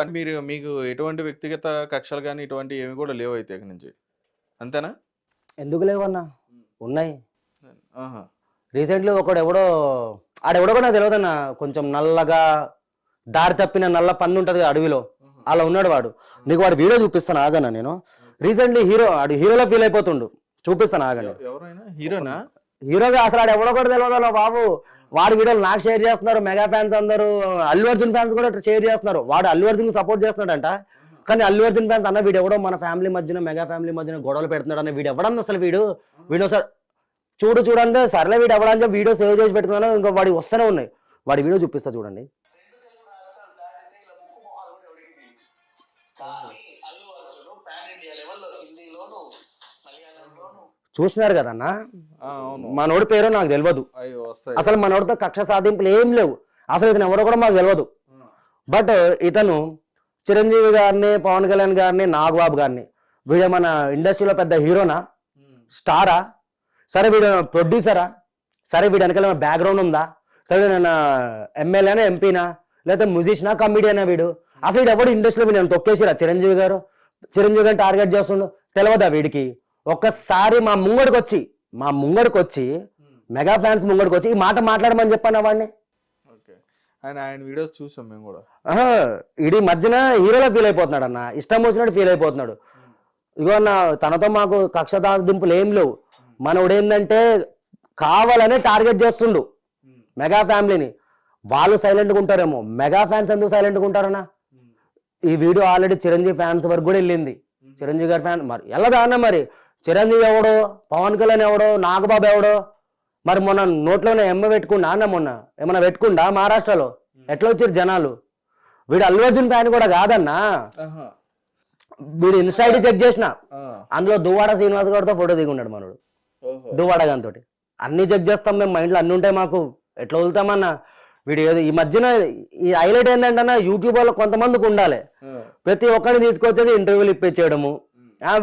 అంటే మీరు మీకు ఎటువంటి వ్యక్తిగత కక్షలు కానీ ఇటువంటి ఏమి కూడా లేవు అయితే ఇక్కడి నుంచి. అంతేనా? ఎందుకు లేవన్నా? ఉన్నాయి. ఆహా. రీసెంట్లీ ఒకడు ఎవడో ఆడెవడో కూడా నాకు తెలియదన్న కొంచెం నల్లగా దారి తప్పిన నల్ల పంది ఉంటుంది అడవిలో. అలా ఉన్నాడు వాడు. నీకు వాడు వీడియో చూపిస్తాను ఆగన్నా నేను? రీసెంట్లీ హీరో ఆడు హీరోలో ఫీల్ అయిపోతుండు. చూపిస్తాను ఆగండి. ఎవరైనా? హీరోనా? హీరోగా అసలు ఆడు ఎవడో కూడా తెలియదు బాబు. వాడి వీడియోలు నాకు షేర్ చేస్తున్నారు మెగా ఫ్యాన్స్ అందరూ అల్లు అర్జున్ ఫ్యాన్స్ కూడా షేర్ చేస్తున్నారు. వాడు అల్లు అర్జున్ సపోర్ట్ చేస్తున్నాడంట. కానీ అల్లు అర్జున్ ఫ్యాన్స్ అన్న వీడు ఎవడో మన ఫ్యామిలీ మధ్యన మెగా ఫ్యామిలీ మధ్యన గొడవలు పెడుతున్నాడు అన్న వీడు ఎవడన్నా అసలు వీడు? వీడియో సార్ చూడు చూడండి సర్లే వీడు ఎవడని చెప్పి వీడియో సేవ్ చేసి పెట్టుకున్నాను ఇంకా వాడి వస్తూనే ఉన్నాయి. వాడి వీడియో చూపిస్తా చూడండి. కానీ అల్లు అర్జున్ చూసినారు కదన్నా? ఆ, అవును. మనోడి పేరు నాకు తెలియదు అసలు మనోడితో కక్ష సాధింపులు ఏం లేవు. అసలు ఇతను ఎవరో కూడా మాకు తెలియదు బట్ ఇతను చిరంజీవి గారిని పవన్ కళ్యాణ్ గారిని నాగబాబు గారిని వీడు మన ఇండస్ట్రీలో పెద్ద హీరోనా? స్టారా? సరే వీడు ప్రొడ్యూసరా? సరే వీడు వెనకాల బ్యాక్గ్రౌండ్ ఉందా? సరే నేను ఎమ్మెల్యేనా ఎంపీనా? లేకపోతే మ్యూజిషియనా కమిడియనా వీడు? అసలు వీడు ఎవడు ఇండస్ట్రీలో నేను తొక్కేసిరా? చిరంజీవి గారు? చిరంజీవి గారిని టార్గెట్ చేస్తుండు? తెలియదా వీడికి? ఒక్కసారి మా ముంగడికి వచ్చి మా ముంగడికి వచ్చి మెగా ఫ్యాన్స్ ముంగడికి వచ్చి ఈ మాట మాట్లాడమని చెప్పాను వాడిని ఆయన వీడియోస్ చూసాం మేము కూడా. ఆహా, ఈడి మధ్యన హీరోలో ఫీల్ అయిపోతున్నాడు అన్న ఇష్టం వచ్చినట్టు ఫీల్ అయిపోతున్నాడు. ఇగో అన్న తనతో మాకు కక్ష దింపులు ఏం లేవు. మనోడు ఏంటంటే కావాలనే టార్గెట్ చేస్తుండు. మెగా ఫ్యామిలీని. వాళ్ళు సైలెంట్గా ఉంటారేమో. మెగా ఫ్యాన్స్ ఎందుకు సైలెంట్గా ఉంటారన్నా? ఈ వీడియో ఆల్రెడీ చిరంజీవి ఫ్యాన్స్ వరకు కూడా వెళ్ళింది. చిరంజీవి గారి ఫ్యాన్ మరి వెళ్ళదా అన్న మరి? చిరంజీవి ఎవడో పవన్ కళ్యాణ్ ఎవడో నాగబాబు ఎవడో మరి మొన్న నోట్లోనే ఎమ్మ పెట్టుకుండా అన్న మొన్న? ఏమన్నా పెట్టుకుండా మహారాష్ట్రలో? ఎట్లా వచ్చారు జనాలు? వీడు అల్లు అర్జున్ ఫ్యాన్ కూడా కాదన్నా. వీడు ఇన్స్టా ఐడి చెక్ చేసిన. అందులో దువ్వాడ శ్రీనివాస్ గారితో ఫోటో దిగున్నాడు మనోడు. దువ్వాడ గారితో అన్ని చెక్ చేస్తాం మేము మైండ్లో అన్ని ఉంటాయి మాకు. ఎట్లా వదులుతామన్నా? వీడు ఏదో ఈ మధ్యన ఈ హైలైట్ ఏంటంటే యూట్యూబ్లో కొంతమందికి ఉండాలి. ప్రతి ఒక్కరిని తీసుకొచ్చేసి ఇంటర్వ్యూలు ఇప్పించేయడము.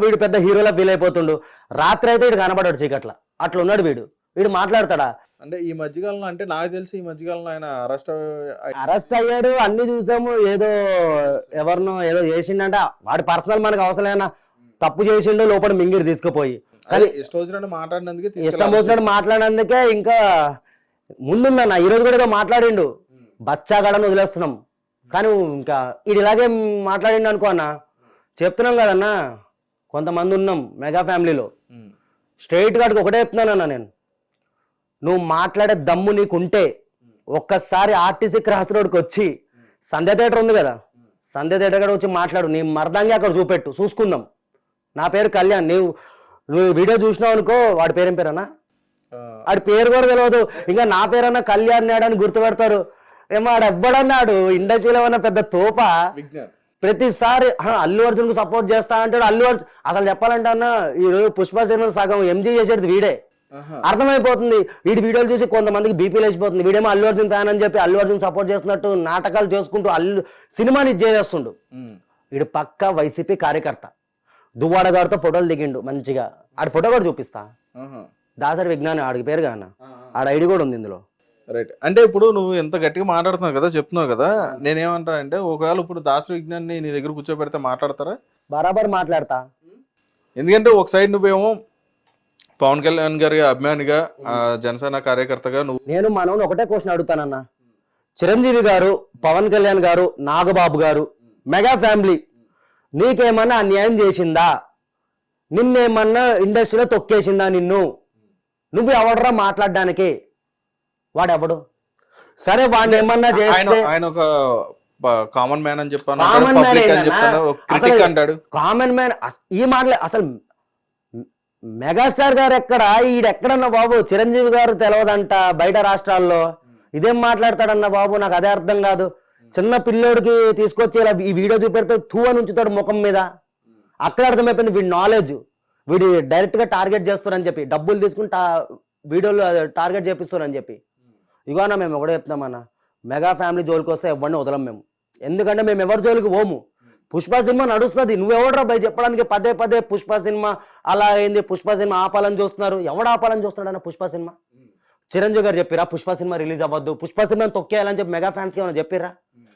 వీడు పెద్ద హీరోలా ఫీల్ అయిపోతుండు. రాత్రి అయితే వీడు కనబడాడు చీకట్ల. అట్లా ఉన్నాడు వీడు. వీడు మాట్లాడతాడా? అంటే ఈ మధ్యకాలంలో అంటే నాకు తెలిసి ఈ మధ్యకాలంలో ఆయన అరెస్ట్ అరెస్ట్ అయ్యాడు అన్ని చూసాము. ఏదో ఎవరినో ఏదో చేసిండంట. వాడి పర్సనల్ మనకు అవసరమైనా తప్పు చేసిండు లోపల మింగిరి తీసుకుపోయి. కానీ ఇష్టం వచ్చినట్టు మాట్లాడినందుకే ఇష్టం వచ్చినట్టు మాట్లాడినందుకే ఇంకా ముందుందన్న. ఈ రోజు కూడా ఏదో మాట్లాడిండు. బచ్చాగాడని వదిలేస్తున్నాం. కానీ ఇంకా ఇది ఇలాగే మాట్లాడిండు అనుకో అన్న. చెప్తున్నాం కదన్నా. కొంతమంది ఉన్నాం మెగా ఫ్యామిలీలో. స్ట్రైట్ గాడికి ఒకటే చెప్తున్నానన్న నేను. నువ్వు మాట్లాడే దమ్ము నీకుంటే ఒక్కసారి ఆర్టీసీ క్రాస్ రోడ్కి వచ్చి సంధ్య థియేటర్ ఉంది కదా. సంధ్య థియేటర్ కాడ వచ్చి మాట్లాడు. నీ మర్దంగా అక్కడ చూపెట్టు. చూసుకుందాం. నా పేరు కళ్యాణ్. నీవు నువ్వు వీడియో చూసినావు అనుకో వాడి పేరేం పేరన్నా. ఆడి పేరు కూడా తెలియదు ఇంకా నా పేరన్నా కళ్యాణ్ నాడు అని గుర్తుపెడతారు. ఏమో ఆడు ఎవ్వడన్నాడు? ఇండస్ట్రీలో ఉన్న పెద్ద తోప? ప్రతిసారి "హా, అల్లు అర్జున్కు సపోర్ట్ చేస్తా అంటాడు అల్లు అర్జున్. అసలు చెప్పాలంటే అన్న ఈ రోజు పుష్ప సినిమా సగం ఎంజీ చేసేది వీడే. అర్థమైపోతుంది. వీడి వీడియోలు చూసి కొంతమందికి బీపీ లేచిపోతుంది వీడేమో అల్లు అర్జున్ ఫ్యాన్ అని చెప్పి అల్లు అర్జున్ సపోర్ట్ చేస్తున్నట్టు నాటకాలు చేసుకుంటూ అల్లు సినిమాని ఉమ్. వీడు పక్క వైసీపీ కార్యకర్త. దువ్వాడ గారితో ఫోటోలు దిగిండు మంచిగా. ఆడి ఫోటో కూడా చూపిస్తా. దాసరి విజ్ఞాని ఆడికి పేరు కాన ఆడ ఐడి కూడా ఉంది ఇందులో. రైట్ అంటే ఇప్పుడు నువ్వు ఎంత గట్టిగా మాట్లాడుతున్నావు కదా చెప్తున్నావు కదా నేనేమంటా అంటే ఒకవేళ ఇప్పుడు దాసు విజ్ఞాన్ని నీ దగ్గర కూర్చోబెడితే మాట్లాడతారా? బరాబర్ మాట్లాడతా. ఎందుకంటే ఒక సైడ్ నువ్వేమో పవన్ కళ్యాణ్ గారి అభిమానిగా ఆ, జనసేన కార్యకర్తగా నువ్వు నేను మనోని ఒకటే క్వశ్చన్ అడుగుతానన్న. చిరంజీవి గారు పవన్ కళ్యాణ్ గారు నాగబాబు గారు మెగా ఫ్యామిలీ నీకేమన్నా అన్యాయం చేసిందా? నిన్నేమన్నా ఇండస్ట్రీలో తొక్కేసిందా నిన్ను? నువ్వు ఎవడరా మాట్లాడడానికి? వాడెవడు? సరే వాడిని ఏమన్నా చేస్తే ఆయన ఒక కామన్ మ్యాన్ అని చెప్పాను. అంటాడు. కామన్ మ్యాన్ ఈ మాటలే అసలు మెగాస్టార్ గారు ఎక్కడ? ఈడెక్కడన్నా బాబు? చిరంజీవి గారు తెలవదంట బయట రాష్ట్రాల్లో. ఇదేం మాట్లాడతాడన్న బాబు? నాకు అదే అర్థం కాదు. చిన్న పిల్లోడికి తీసుకొచ్చి ఇలా ఈ వీడియో చూపెడితే తూ అని ఉంచుతాడు ముఖం మీద. అక్కడ అర్థమైపోయింది వీడి నాలెడ్జ్ వీడి డైరెక్ట్గా టార్గెట్ చేస్తారని చెప్పి. డబ్బులు తీసుకుని టా- వీడియోలు టార్గెట్ చేపిస్తారని చెప్పి. ఇవాన మేము ఒకటే చెప్తామన్నా మెగా ఫ్యామిలీ జోలికి వస్తే ఎవరిని వదలం మేము. ఎందుకంటే మేము ఎవరి జోలికి పోము? పుష్ప సినిమా నడుస్తుంది. నువ్వెవడరా భయ చెప్పడానికి పదే పదే పుష్ప సినిమా అలా అయింది. పుష్ప సినిమా ఆపాలని చూస్తున్నారు. ఎవడు ఆపాలని చూస్తున్నాడన్న పుష్ప సినిమా? చిరంజీవి గారు చెప్పిరా పుష్ప సినిమా రిలీజ్ అవ్వద్దు. పుష్ప సినిమా తొక్కేయాలని చెప్పి మెగా ఫ్యాన్స్కి ఏమైనా చెప్పిరా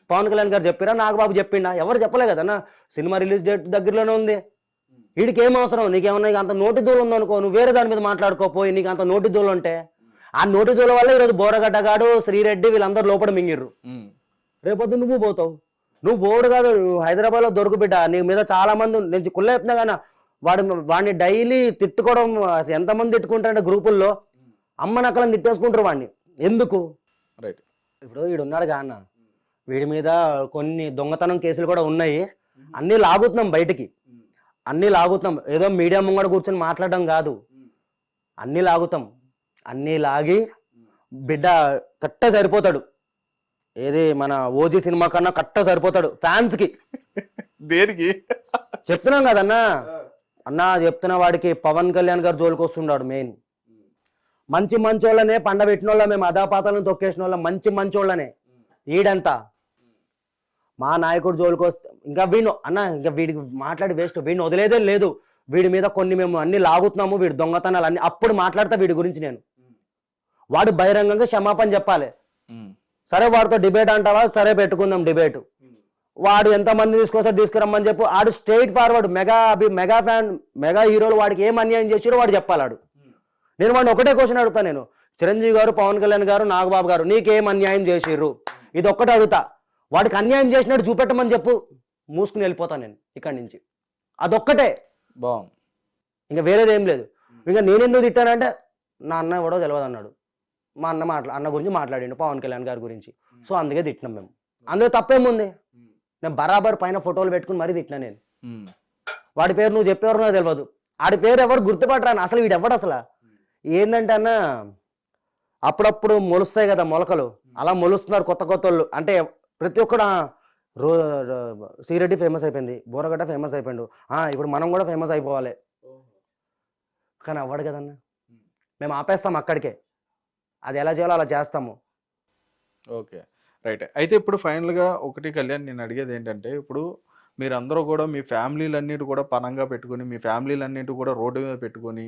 పవన్ కళ్యాణ్ గారు చెప్పిరా? నాగబాబు చెప్పిండా? ఎవరు చెప్పలే కదన్నా సినిమా రిలీజ్ డేట్ దగ్గరలోనే ఉంది. వీడికి ఏం అవసరం? నీకేమన్నా అంత నోటి దూలం ఉందనుకో నువ్వు వేరే దాని మీద మాట్లాడుకోపోయి నీకు అంత నోటి దూలం ఉంటే ఆ నోటి దూలం వల్ల ఈరోజు బోరగడ్డగాడు శ్రీరెడ్డి వీళ్ళందరూ లోపల మింగిర్రు. రేపొద్దు నువ్వు పోతావు. నువ్వు పోడు కాదు హైదరాబాద్లో దొరుకు బిడ్డ. నీ మీద చాలా మంది నేను కుల్ల చెప్తున్నా కానీ వాడు వాడిని డైలీ తిట్టుకోవడం ఎంతమంది తిట్టుకుంటారంటే గ్రూపుల్లో అమ్మ నక్కలను తిట్టేసుకుంటారు వాడిని. ఎందుకు? రైట్ ఇప్పుడు వీడు ఉన్నాడు కా అన్న. వీడి మీద కొన్ని దొంగతనం కేసులు కూడా ఉన్నాయి. అన్నీ లాగుతున్నాం బయటికి. అన్నీ లాగుతాం ఏదో మీడియా ముంగడ కూర్చొని మాట్లాడడం కాదు. అన్నీ లాగుతాం. అన్నీ లాగి బిడ్డ కట్ట సరిపోతాడు. ఏది మన ఓజీ సినిమా కన్నా కట్ట సరిపోతాడు ఫ్యాన్స్కి దేనికి? చెప్తున్నాం కదన్నా. అన్నా చెప్తున్న వాడికి పవన్ కళ్యాణ్ గారు జోలికి వస్తున్నాడు మెయిన్. మంచి మంచోళ్ళనే పండబెట్టిన వాళ్ళ మేము అదాపాతాలను తొక్కేసిన వాళ్ళ మంచి మంచోళ్ళనే. ఈడంతా. మా నాయకుడు జోలికి వస్తే ఇంకా వీడు అన్న ఇంకా వీడికి మాట్లాడి వేస్ట్. వీడిని వదిలేదే లేదు. వీడి మీద కొన్ని మేము అన్ని లాగుతున్నాము వీడి దొంగతనాలు అన్ని అప్పుడు మాట్లాడతా వీడి గురించి నేను. వాడు బహిరంగంగా క్షమాపణ చెప్పాలి. సరే వాడితో డిబేట్ అంటావా? సరే పెట్టుకుందాం డిబేట్. వాడు ఎంతమంది తీసుకొస్తే తీసుకురమ్మని చెప్పు. ఆడు స్ట్రైట్ ఫార్వర్డ్ మెగా అభి మెగా ఫ్యాన్ మెగా హీరోలు వాడికి ఏం అన్యాయం చేసిరో వాడు చెప్పాలి ఆడు. నేను వాడిని ఒకటే క్వశ్చన్ అడుగుతా నేను. చిరంజీవి గారు పవన్ కళ్యాణ్ గారు నాగబాబు గారు నీకేం అన్యాయం చేసిర్రు? ఇది ఒక్కటే అడుగుతా. వాడికి అన్యాయం చేసినట్టు చూపెట్టమని చెప్పు. మూసుకుని వెళ్ళిపోతాను నేను ఇక్కడి నుంచి. అదొక్కటే. బాగుంది. ఇంకా వేరేది ఏం లేదు ఇంకా నేనెందుకు తిట్టానంటే నా అన్న ఎవడో తెలియదు అన్నాడు మా అన్న మాట్లా అన్న గురించి మాట్లాడిండు పవన్ కళ్యాణ్ గారి గురించి. సో అందుకే తిట్టినాం మేము. అందులో తప్పేముంది? నేను బరాబర్ పైన ఫోటోలు పెట్టుకుని మరీ తిట్టినా నేను. వాడి పేరు నువ్వు చెప్పేవారు నాకు తెలియదు ఆడి పేరు ఎవరు గుర్తుపట్టరాను అసలు వీడు ఎవడు అసలు? ఏంటంటే అన్న అప్పుడప్పుడు మొలుస్తాయి కదా మొలకలు. అలా మొలుస్తున్నారు కొత్త కొత్త వాళ్ళు అంటే ప్రతి ఒక్కడు రో శ్రీరెడ్డి ఫేమస్ అయిపోయింది. బోరగడ్డ ఫేమస్ అయిపోయిండు. ఆ, ఇప్పుడు మనం కూడా ఫేమస్ అయిపోవాలి. కానీ అవ్వడు కదన్న. మేము ఆపేస్తాం అక్కడికే. అది ఎలా చేయాలో అలా చేస్తాము. ఓకే. రైట్. అయితే ఇప్పుడు ఫైనల్గా ఒకటి కళ్యాణ్ నేను అడిగేది ఏంటంటే ఇప్పుడు మీరందరూ కూడా మీ ఫ్యామిలీలన్నిటి కూడా పనంగా పెట్టుకొని మీ ఫ్యామిలీలన్నిటి కూడా రోడ్డు మీద పెట్టుకొని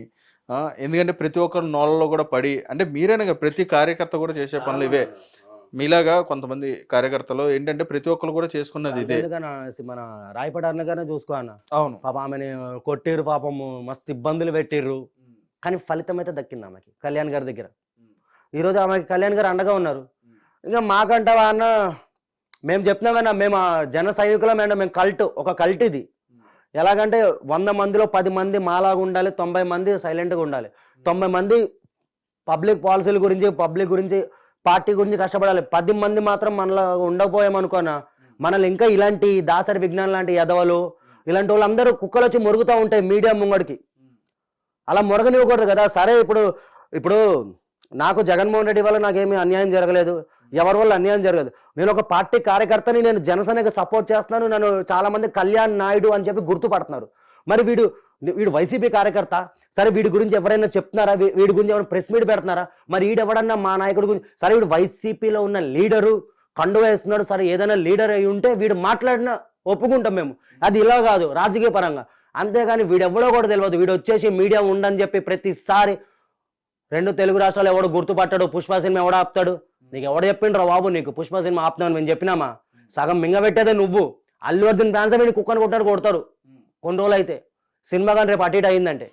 ఎందుకంటే ప్రతి ఒక్కరు నోళ్ళలో కూడా పడి అంటే మీరేనా ప్రతి కార్యకర్త కూడా చేసే పనులు ఇవే. మీలాగా కొంతమంది కార్యకర్తలు ఏంటంటే ప్రతి ఒక్కరు కూడా చేసుకున్నది ఇదే. మన రాయపడి అన్నగానే చూసుకో అన్న. అవును. పాప ఆమెని కొట్టిర్రు పాపము మస్తు ఇబ్బందులు పెట్టిర్రు. కానీ ఫలితం అయితే దక్కింది ఆమెకి కళ్యాణ్ గారి దగ్గర. ఈరోజు ఆమెకి కళ్యాణ్ గారు అండగా ఉన్నారు. ఇంకా మాకంటావా అన్న మేము చెప్తున్నాం మేము ఆ జన సైనికులం మేము కల్ట్ ఒక కల్ట్ ఇది. ఎలాగంటే వంద మందిలో పది మంది మాలాగా ఉండాలి తొంభై మంది సైలెంట్గా ఉండాలి. తొంభై మంది పబ్లిక్ పాలసీల గురించి పబ్లిక్ గురించి పార్టీ గురించి కష్టపడాలి. పది మంది మాత్రం మనలో ఉండకపోయామనుకోనా మనల్ని ఇంకా ఇలాంటి దాసరి విజ్ఞానం లాంటి ఎదవలు ఇలాంటి వాళ్ళందరూ కుక్కలు వచ్చి మురుగుతూ ఉంటాయి మీడియా ముంగడికి. అలా మురగనివ్వకూడదు కదా. సరే ఇప్పుడు ఇప్పుడు నాకు జగన్మోహన్ రెడ్డి వల్ల నాకేమీ అన్యాయం జరగలేదు. ఎవరి వల్ల అన్యాయం జరగదు నేను ఒక పార్టీ కార్యకర్తని నేను జనసేనకి సపోర్ట్ చేస్తున్నాను. నన్ను చాలా మంది కళ్యాణ్ నాయుడు అని చెప్పి గుర్తుపడుతున్నారు. మరి వీడు వీడు వైసీపీ కార్యకర్త. సరే వీడి గురించి ఎవరైనా చెప్తున్నారా? వీ- వీడి గురించి ఎవరైనా ప్రెస్ మీట్ పెడుతున్నారా? మరి వీడెవడన్నా మా నాయకుడి గురించి సరే వీడు వైసీపీలో ఉన్న లీడరు కండు వేస్తున్నాడు. సరే ఏదైనా లీడర్ అయి ఉంటే వీడు మాట్లాడినా ఒప్పుకుంటాం మేము. అది ఇలా కాదు రాజకీయ పరంగా. అంతేగాని వీడెవడో కూడా తెలియదు వీడు వచ్చేసి మీడియా ఉండని చెప్పి ప్రతిసారి రెండు తెలుగు రాష్ట్రాలు ఎవడు గుర్తుపట్టాడు? పుష్ప సినిమా ఎవడు ఆపుతాడు? నీకు ఎవడు చెప్పిండ్రా బాబు? నీకు పుష్ప సినిమా ఆపుతాను మేము చెప్పినామా? సగం మింగబెట్టేదే నువ్వు. అల్లు అర్జున్ ఫ్యాన్స్ వీడిని కుక్కని కొట్టాడు కొడతారు. కొన్ని రోజులు అయితే సినిమా కానీ రేపు అటు ఇటు అయిందంటే.